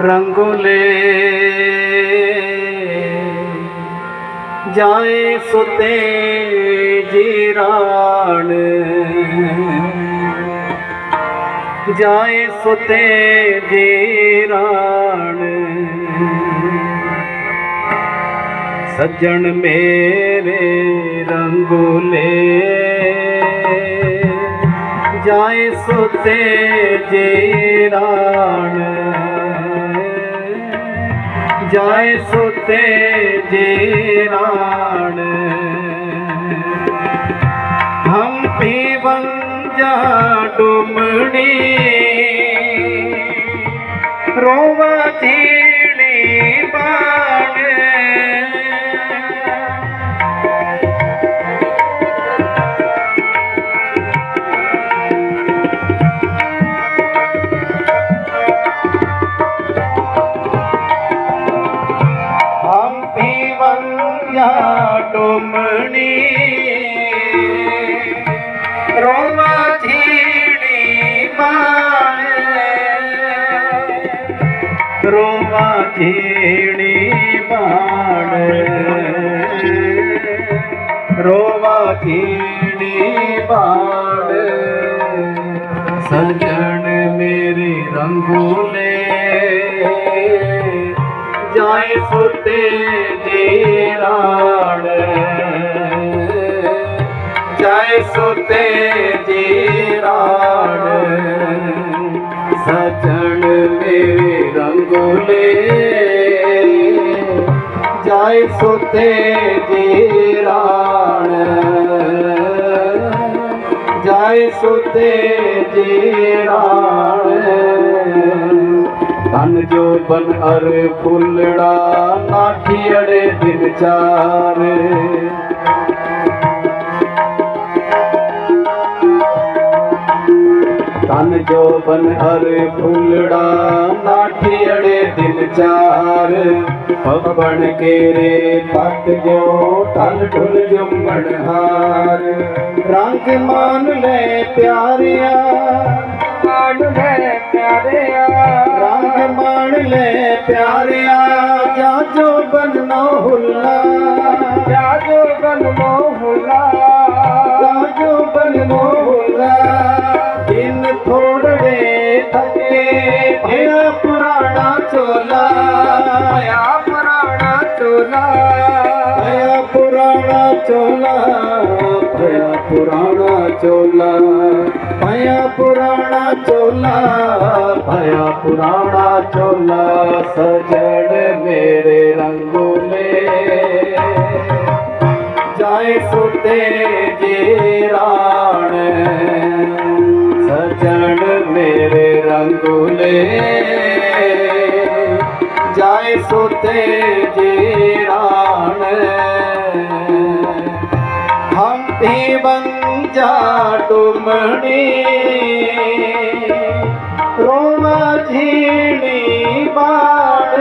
ਰੰਗੋਲੇ। ਜਾਏ ਸੁਤੇ ਜੀਰਾਣ। ਜਾਏ ਸੁਤੇ ਜੀਰਾਣ। ਸੱਜਣ ਮੇਰੇ ਰੰਗੋਲੇ। ਜਾਏ ਸੁਤੇ ਜੀਰਾਣ। ਜਾਏ ਸੁਤੇ ਜੀਰਾਣ ਹਮ ਪੀਵਨ ਜਾ ਡੁਮਣੀ। ਰੋਵਾ ਰੋਵਾ ਝੀੜੀ ਬਾਣ। ਰੋਵਾ ਝੀੜੀ ਬਾਣ। ਸਜਣ ਮੇਰੇ ਰੰਗੋਲੇ। ਜਾਏ ਸੁਤੇ ਜੀਰਾਣ ਜਾਏ ਸੁਤੇ ਰੰਗੋਲੇ ਜਾਏ ਸੁਤੇ ਜੀਰਾਣ ਜਾਏ ਸੁਤੇ ਜੀਰਾਣ ਤਨ ਜੋ ਬਨ ਅਰ ਫੁੱਲੜਾ ਨਾਠੀੜੇ ਦਿਨ ਚਾਰ। ਤਨ ਜੋ ਬਨ ਅਰ ਫੁੱਲੜਾ ਨਾਠੀੜੇ ਦਿਨ ਚਾਰ ਪਵਣ ਕੇਰੇ ਪੱਟ ਜੋ ਟਲ ਢੁਲ ਜੰਮਣ ਹਾਰ ਰੰਗ ਮਾਨ ਲੈ ਪਿਆਰਿਆ ਮਾਣ ਲੈ ਪਿਆਰਿਆ। ਰੰਗ ਮਾਣ ਲੈ ਪਿਆਰਿਆ ਜਾ ਜੋ ਬਨੋ ਹੁੱਲਾ। ਜਾ ਜੋ ਬਨ ਮੋਹੁਲਾ ਜਾ ਜੋ ਬਨੋ ਹੁੱਲਾ। ਦਿਨ ਥੋੜੜੇ ਥੱਕੇ ਭਿਆ ਪੁਰਾਣਾ ਚੋਲਾ ਆਇਆ ਪੁਰਾਣਾ ਚੋਲਾ ਭਿਆ ਪੁਰਾਣਾ ਚੋਲਾ ਭਿਆ ਪੁਰਾਣਾ ਚੋਲਾ ਭਿਆ ਪੁਰਾਣਾ ਚੋਲਾ ਭਿਆ ਪੁਰਾਣਾ ਚੋਲਾ ਸਜਣ ਮੇਰੇ ਰੰਗੋਲੇ। ਜਾਏ ਸੁਤੇ ਜੀਰਾਣ ਸਜਣ ਮੇਰੇ ਰੰਗੋਲੇ। ਜਾਏ ਸੁਤੇ ਜੀਰਾਣ ਹਮ ਪੀਵਨ ਜਾ ਡੁਮਣੀ ਰੋਵਾ ਝੀਣੀ ਬਾੜ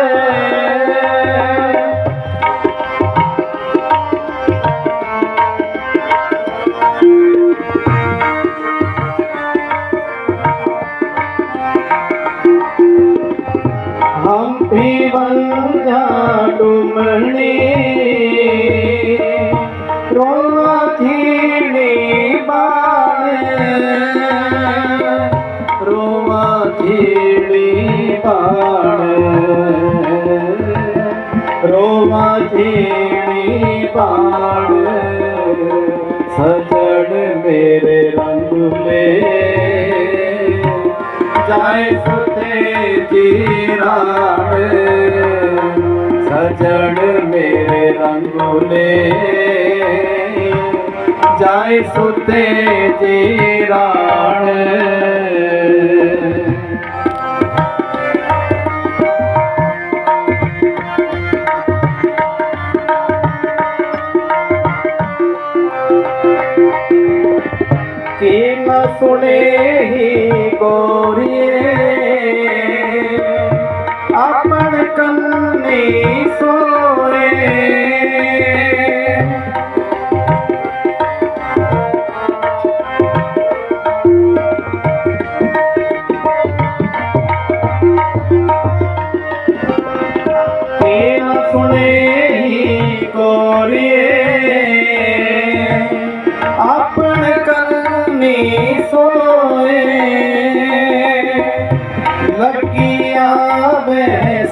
ਰੋਵਾ ਥੀਣੀ ਬਾਣ ਸਜਣ ਮੇਰੇ ਰੰਗਲੇ ਜਾਏ ਸੁਤੇ ਜੀਰਾਣ। ਸਜਣ ਮੇਰੇ ਰੰਗੋਲੇ ਜਾਏ ਸੁਤੇ ਜੀਰਾਣ। ਕੀ ਨਾ ਸੁਣੇ ਹੀ ਗੋਰੀਏ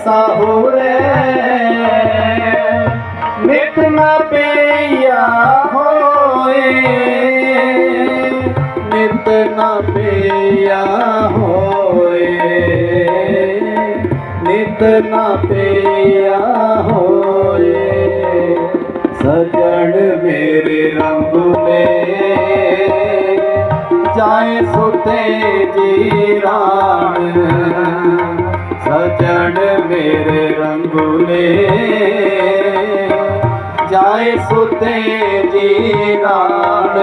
ਸਾਹੁਰੇ ਨਿਤ ਨਾ ਪਿਆ ਹੋਏ। ਨਿਤ ਨਾ ਪਈਆ ਹੋਏ। ਨਿਤ ਨਾ ਪਿਆ ਹੋਏ। ਸਜਣ ਮੇਰੇ ਰੰਗ ਮੇ। ਜਾਏ ਸੁਤੇ ਜੀਰਾਨ ਸਜਣ ਮੇਰੇ ਰੰਗੁਲੇ ਜਾਏ ਸੁਤੇ ਜੀਰਾਨ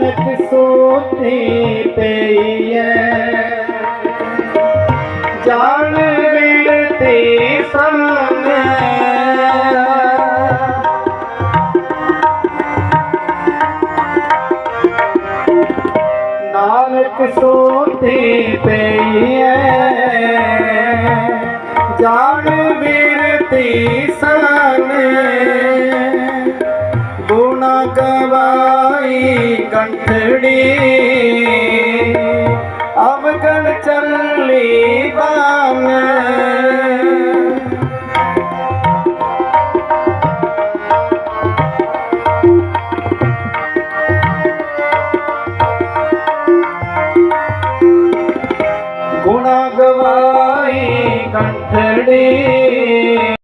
ਨਾਨਕ ਸੋਤੀ ਪਈਐ ਜਾਣ ਬਿਰਤੀ ਸੰਗ ਨਾਨਕ ਸੋਤੀ ਪਈਐ ਜਾਣ ਬਿਰਤੀ ਸੰਗ ਗੁਣ ਗਵਾਈ ਕੰਠੜੀ ਅਵਗਣ ਚੱਲੀ ਬਾਨ ਗੁਣ ਗਵਾਈ ਕੰਠੜੀ